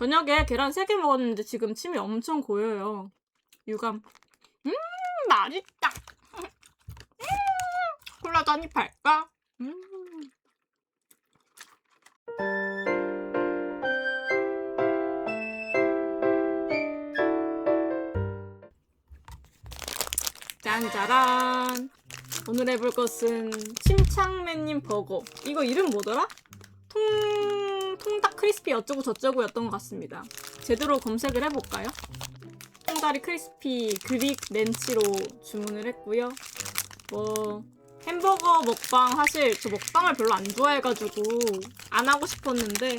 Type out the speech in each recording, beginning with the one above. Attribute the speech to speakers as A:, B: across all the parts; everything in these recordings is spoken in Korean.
A: 저녁에 계란 3개 먹었는데 지금 침이 엄청 고여요. 유감. 음, 맛있다. 음, 콜라도 한입 할까? 음. 짠짜란. 오늘 해볼 것은 침착맨님 버거. 이거 이름 뭐더라? 통 통닭 크리스피 어쩌고 저쩌고였던 것 같습니다. 제대로 검색을 해볼까요? 통다리 크리스피 그릭 렌치로 주문을 했고요. 뭐 햄버거 먹방 사실 저 먹방을 별로 안 좋아해가지고 안 하고 싶었는데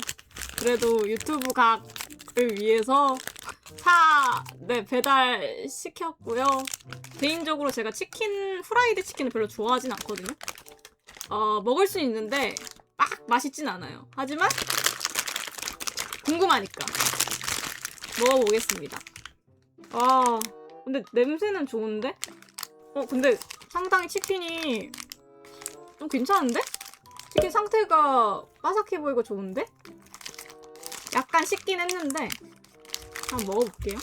A: 그래도 유튜브 각을 위해서 사, 네, 배달 시켰고요. 개인적으로 제가 치킨, 후라이드 치킨을 별로 좋아하진 않거든요. 어, 먹을 수 있는데 막 맛있진 않아요. 하지만 궁금하니까 먹어보겠습니다. 아, 근데 냄새는 좋은데? 어, 근데 상당히 치킨이 좀 괜찮은데? 치킨 상태가 바삭해 보이고 좋은데? 약간 식긴 했는데 한번 먹어볼게요.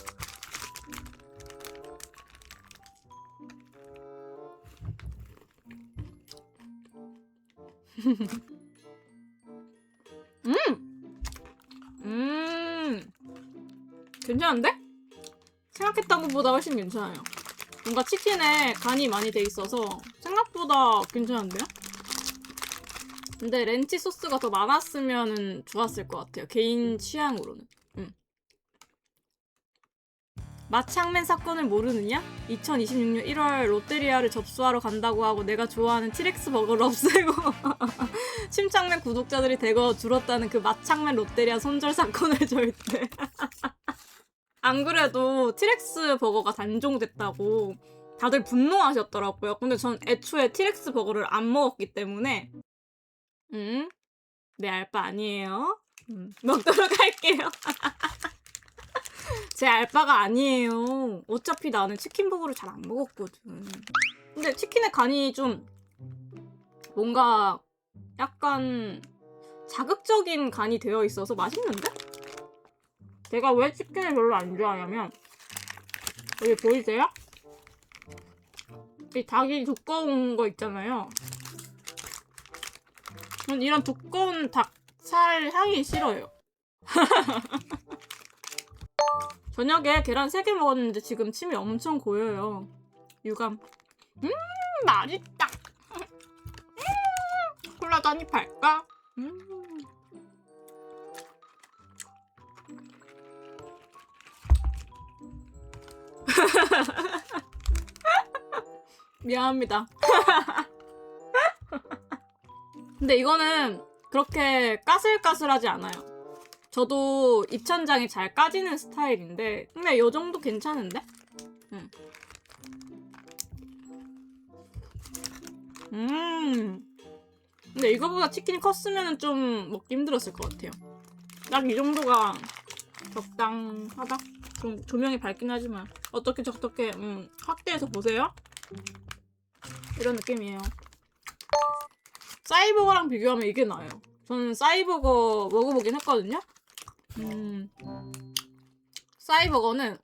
A: 괜찮은데? 생각했던 것보다 훨씬 괜찮아요. 뭔가 치킨에 간이 많이 돼 있어서 생각보다 괜찮은데요? 근데 렌치 소스가 더 많았으면 좋았을 것 같아요. 개인 취향으로는. 음. 마창맨 사건을 모르느냐? 2026년 1월 롯데리아를 접수하러 간다고 하고 내가 좋아하는 티렉스 버거를 없애고 침착맨 구독자들이 대거 줄었다는 그 마창맨 롯데리아 손절 사건을 절대 안 그래도 티렉스 버거가 단종됐다고 다들 분노하셨더라고요. 근데 전 애초에 티렉스 버거를 안 먹었기 때문에 음, 내 알바 아니에요. 음, 먹도록 할게요. 제 알바가 아니에요. 어차피 나는 치킨 버거를 잘 안 먹었거든. 근데 치킨의 간이 좀 뭔가 약간 자극적인 간이 되어 있어서 맛있는데? 제가 왜 치킨을 별로 안 좋아하냐면 여기 보이세요? 이 닭이 두꺼운 거 있잖아요. 전 이런 두꺼운 닭살 향이 싫어요. 저녁에 계란 3개 먹었는데 지금 침이 엄청 고여요. 유감. 음, 맛있다. 음, 콜라도 한입 할까? 음. 미안합니다. 근데 이거는 그렇게 까슬까슬하지 않아요. 저도 입천장이 잘 까지는 스타일인데 근데 이 정도 괜찮은데? 음. 음. 근데 이거보다 치킨이 컸으면 좀 먹기 힘들었을 것 같아요. 딱 이 정도가 적당하다. 좀 조명이 밝긴 하지만 어떻게 저렇게 음, 확대해서 보세요. 이런 느낌이에요. 사이버거랑 비교하면 이게 나아요. 저는 사이버거 먹어보긴 했거든요. 음, 사이버거는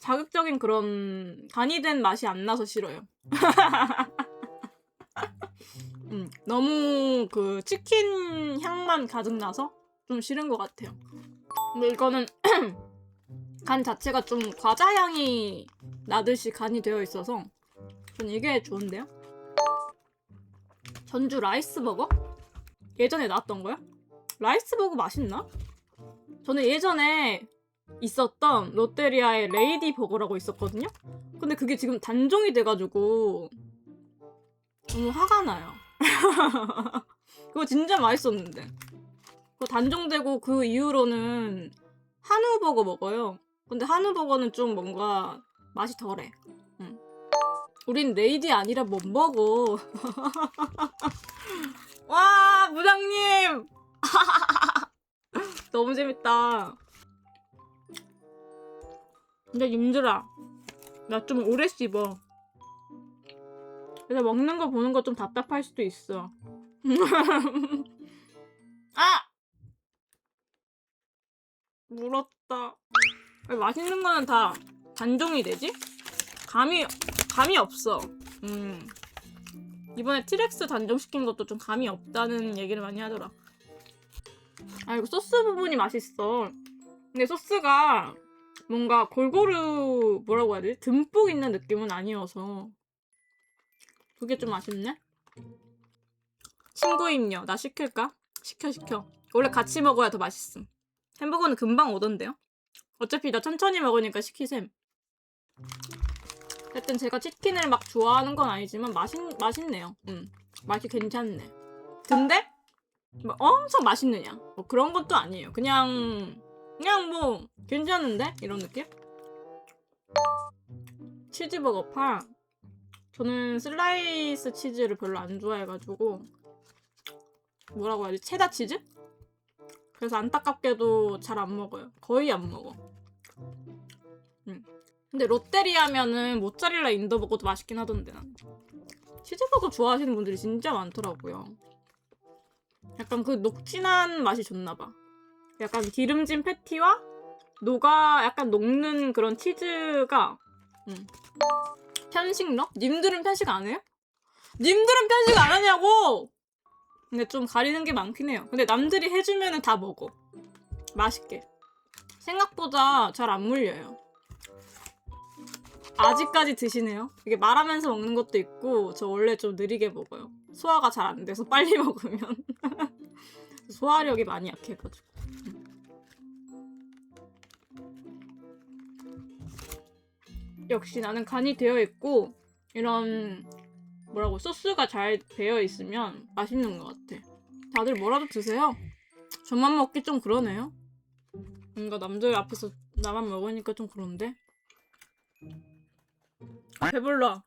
A: 자극적인 그런 간이 된 맛이 안 나서 싫어요. 음, 너무 그 치킨 향만 가득 나서 좀 싫은 것 같아요. 근데 이거는 간 자체가 좀 과자 향이 나듯이 간이 되어 있어서 전 이게 좋은데요? 전주 라이스버거? 예전에 나왔던 거야? 라이스버거 맛있나? 저는 예전에 있었던 롯데리아의 레이디 버거라고 있었거든요? 근데 그게 지금 단종이 돼가지고 너무 화가 나요. 그거 진짜 맛있었는데. 그거 단종되고 그 이후로는 한우 버거 먹어요. 근데 한우버거는 좀 뭔가 맛이 덜해. 응. 우린 레이디 아니라 못 먹어. 와, 부장님! 너무 재밌다. 근데 님들아, 나 좀 오래 씹어. 그래서 먹는 거 보는 거 좀 답답할 수도 있어. 아! 물었다. 왜 맛있는 거는 다 단종이 되지? 감이 감이 없어. 음. 이번에 티렉스 단종시킨 것도 좀 감이 없다는 얘기를 많이 하더라. 아 이거 소스 부분이 맛있어. 근데 소스가 뭔가 골고루 뭐라고 해야 되지? 듬뿍 있는 느낌은 아니어서 그게 좀 아쉽네. 친구 임녀 나 시킬까? 시켜 시켜. 원래 같이 먹어야 더 맛있음. 햄버거는 금방 오던데요? 어차피 나 천천히 먹으니까 시키셈. 하여튼 제가 치킨을 막 좋아하는 건 아니지만 맛있, 맛있네요. 음, 맛이 괜찮네. 근데 뭐 엄청 맛있느냐? 뭐 그런 것도 아니에요. 그냥 그냥 뭐 괜찮은데 이런 느낌? 치즈버거 파. 저는 슬라이스 치즈를 별로 안 좋아해가지고 뭐라고 해야 지 체다 치즈? 그래서 안타깝게도 잘 안 먹어요. 거의 안 먹어. 음. 근데 롯데리아면은 모짜렐라 인더버거도 맛있긴 하던데 난. 치즈버거 좋아하시는 분들이 진짜 많더라고요. 약간 그 녹진한 맛이 좋나봐. 약간 기름진 패티와 녹아 약간 녹는 그런 치즈가 음. 편식러? 님들은 편식 안 해요? 님들은 편식 안 하냐고! 근데 좀 가리는 게 많긴 해요. 근데 남들이 해주면은 다 먹어. 맛있게. 생각보다 잘 안 물려요. 아직까지 드시네요. 이게 말하면서 먹는 것도 있고, 저 원래 좀 느리게 먹어요. 소화가 잘 안 돼서 빨리 먹으면. 소화력이 많이 약해가지고. 역시 나는 간이 되어 있고, 이런 뭐라고 소스가 잘 배어 있으면 맛있는 것 같아. 다들 뭐라도 드세요. 저만 먹기 좀 그러네요. 뭔가 남들 앞에서 나만 먹으니까 좀 그런데. 배불러.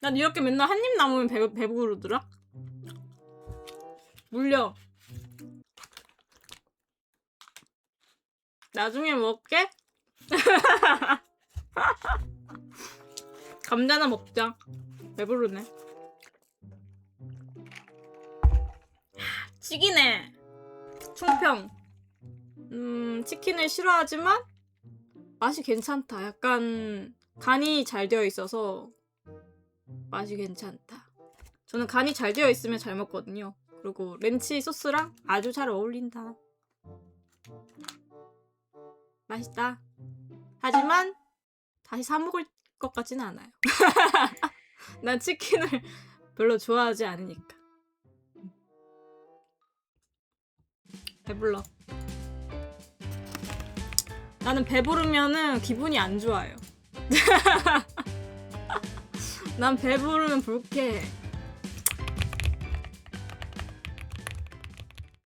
A: 난 이렇게 맨날 한 입 남으면 배, 배부르더라. 물려. 나중에 먹게. 감자나 먹자. 배부르네. 찌기네. 충평. 음, 치킨을 싫어하지만 맛이 괜찮다. 약간 간이 잘 되어 있어서 맛이 괜찮다. 저는 간이 잘 되어 있으면 잘 먹거든요. 그리고 렌치 소스랑 아주 잘 어울린다. 맛있다. 하지만 다시 사 먹을 것 같지는 않아요. 난 치킨을 별로 좋아하지 않으니까. 배불러. 나는 배부르면은 기분이 안 좋아요. 난 배부르면 불쾌해.